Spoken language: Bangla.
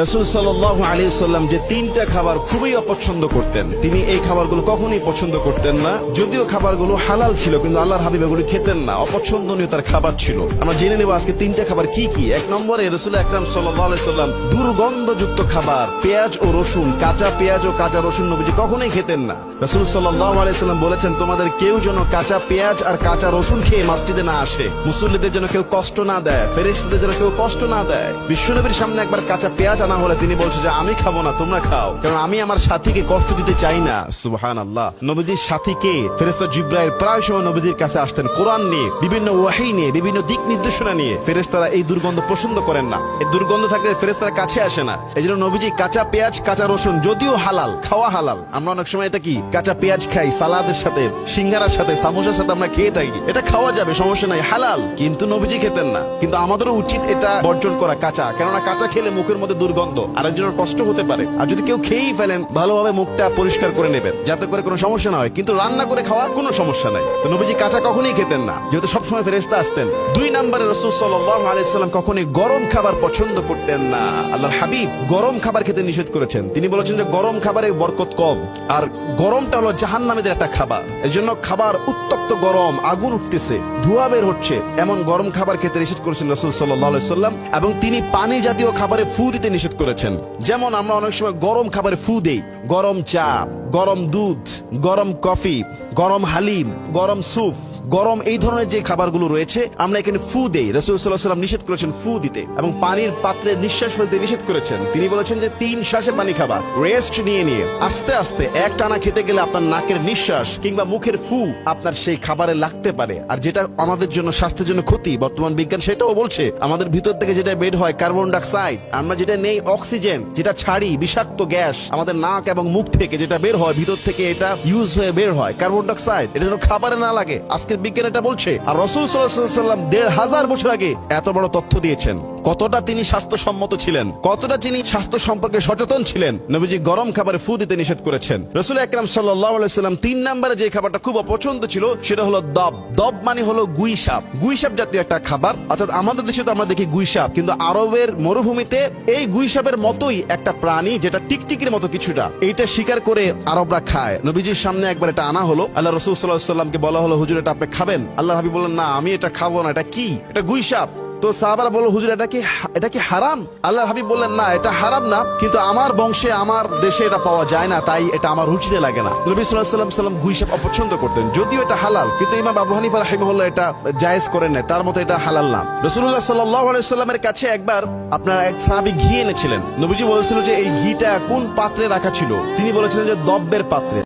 রসুল সাল্লাহ আলী সাল্লাম যে তিনটা খাবার খুবই অপছন্দ করতেন, তিনি এই খাবারগুলো কখনোই পছন্দ করতেন না। যদিও খাবারগুলো হালাল ছিল, কিন্তু আল্লাহর হাবিব এগুলো খেতেন না। অপছন্দনীয় তার খাবার ছিল। আমরা জেনে নেব আজকে তিনটা খাবার কি কি। এক নম্বরে রসুল আকরাম সাল্লাম দুর্গন্ধযুক্ত খাবার, পেঁয়াজ ও রসুন, কাঁচা পেঁয়াজ ও কাঁচা রসুন নবীজি কখনোই খেতেন না। রসুল সাল্লাহ আলাইসাল্লাম বলেছেন, তোমাদের কেউ যেন কাঁচা পেঁয়াজ আর কাঁচা রসুন খেয়ে মসজিদে না আসে। মুসল্লিদের জন্য কেউ কষ্ট না দেয়, ফেরেশতাদের জন্য কেউ কষ্ট না দেয়। বিশ্বনবীর সামনে একবার কাঁচা পেঁয়াজ আনা হলে তিনি বলছে যে, আমি খাব না, তোমরা খাও। কারণ আমি আমার সাথীকে কষ্ট দিতে চাই না। সুবহান আল্লাহ নবীজির সাথীকে ফেরেস্তা জিব্রাইল প্রায় সময় নবীজির কাছে আসতেন কোরআন নিয়ে, বিভিন্ন ওয়াহি নিয়ে, বিভিন্ন দিক নির্দেশনা নিয়ে। ফেরেস্তারা এই দুর্গন্ধ পছন্দ করেন না। এই দুর্গন্ধ থাকলে ফেরেস্তারা কাছে আসে না। এই জন্য নবীজি কাঁচা পেঁয়াজ, কাঁচা রসুন, যদিও হালাল, খাওয়া হালাল। আমরা অনেক সময় এটা কি, কাঁচা পেঁয়াজ খাই, সালাদের সাথে, সিঙ্গারার সাথে, সামোসার সাথে আমরা খেয়ে থাকি। এটা খাওয়া যাবে, সমস্যা নাই, হালাল। কিন্তু নবীজি খেতেন না। কিন্তু আমাদেরও উচিত এটা বর্জন করা কাঁচা। কেননা কাঁচা খেলে মুখের মধ্যে দুর্গন্ধ আরেকজনের কষ্ট হতে পারে। আর যদি কেউ খেয়েই ফেলেন, ভালোভাবে মুখটা পরিষ্কার করে নেবেন, যাতে করে কোনো সমস্যা না হয়। কিন্তু রান্না করে খাওয়া কোনো সমস্যা নাই। তো নবীজি কাঁচা কখনোই খেতেন না। যেহেতু সবসময় ফেরেস্তা আসতেন। দুই নম্বরে রসুল সাল্লাহ আলাইসাল্লাম কখনোই গরম খাবার পছন্দ করতেন না। আল্লাহর হাবিব গরম খাবার খেতে নিষেধ করেছেন। তিনি বলেছেন যে গরম খাবারে বরকত কম। আর গরমটা হলো জাহান নামেদের একটা খাবার। এই জন্য খাবার উত্তপ্ত গরম, আগুন উঠতেছে, ধোয়া বের হচ্ছে। এমন গরম খাবার খেতে নিষেধ করেছেন রসুল সাল্লাহ সাল্লাম। এবং তিনি পানি জাতীয় খাবারে ফু দিতে নিষেধ করেছেন। যেমন আমরা অনেক সময় গরম খাবারে ফু দেই। গরম চা, গরম দুধ, গরম কফি, গরম হালিম, গরম স্যুপ। গরম এই ধরনের যে খাবারগুলো রয়েছে, আমরা এখানে ফু দেই। রসুল সাল্লাহ নিষেধ করেছেন ফু দিতে। এবং পানির পাত্রে নিঃশ্বাস ফেলতে নিষেধ করেছেন। তিনি বলেছেন যে তিন শ্বাসে পানি খাবার, রেস্ট নিয়ে নিয়ে। আস্তে আস্তে এক টানা খেতে গেলে আপনার নাকের নিঃশ্বাস কিংবা মুখের ফু আপনার সেই খাবারে লাগতে পারে। আর যেটা আমাদের জন্য স্বাস্থ্যের জন্য ক্ষতি, বর্তমান বিজ্ঞান সেটাও বলছে, আমাদের ভিতর থেকে যেটা বের হয় কার্বন ডাইঅক্সাইড, আমরা যেটা নেই অক্সিজেন, যেটা ছাড়ি বিষাক্ত গ্যাস, আমাদের নাক এবং মুখ থেকে যেটা বের হয়, ভিতর থেকে এটা ইউজ হয়ে বের হয় কার্বন ডাইঅক্সাইড, এটা যেন খাবারে না লাগে। আজকের বিজ্ঞান এটা বলছে, আর রসুল সাল্লাম দেড় হাজার বছর আগে এত বড় তথ্য দিয়েছেন। কতটা তিনি স্বাস্থ্যসম্মত ছিলেন? কতটা তিনি স্বাস্থ্য সম্পর্কে সচেতন ছিলেন? নবীজি গরম খাবারে ফু দিতে নিষেধ করেছেন। রসুল একরাম সাল্লাম তিন নম্বরে যে খাবারটা খুব অপছন্দ ছিল, সেটা হলো দব। দব মানে হলো গুই সাপ। গুই সাপ জাতীয় একটা খাবার। অর্থাৎ আমাদের দেশে তো আমরা দেখি গুই সাপ, কিন্তু আরবের মরুভূমিতে এই গুই সাপের মতোই একটা প্রাণী যেটা টিকটিকির মতো কিছুটা। এইটা শিকার করে আরবরা খায়। নবীজির সামনে একবার এটা আনা হলো। আল্লাহ রসুল সাল্লাহ সাল্লামকে বলা হলো, হুজুর, এটা আপনি খাবেন? আল্লাহ হাবি বললেন, না, আমি এটা খাব না। এটা কি? এটা গুই সাপ। তো সাহাবারা বলল, হুজুর, এটা কি এটা কি হারাম? আল্লাহ হাবিব বললেন, না, এটা হারাম না, কিন্তু আমার বংশে, আমার দেশে এটা পাওয়া যায় না, তাই এটা আমার রুচিতে লাগে না। নবী সাল্লাহ সাল্লাম সাল্লাম গুইসাপ অপছন্দ করতেন, যদিও এটা হালাল, কিন্তু ইমাম আবু হানিফা রাহিমহল্লা এটা জায়েজ করেন না তার মতো এটা হালাল না। রসুল্লাহ সাল্লাহ সাল্লামের কাছে একবার আপনার এক সাহাবি ঘি এনেছিলেন। নবীজি বলেছিল যে, এই ঘিটা কোন পাত্রে রাখা ছিল? তিনি বলেছিলেন যে, দব্বের পাত্রে।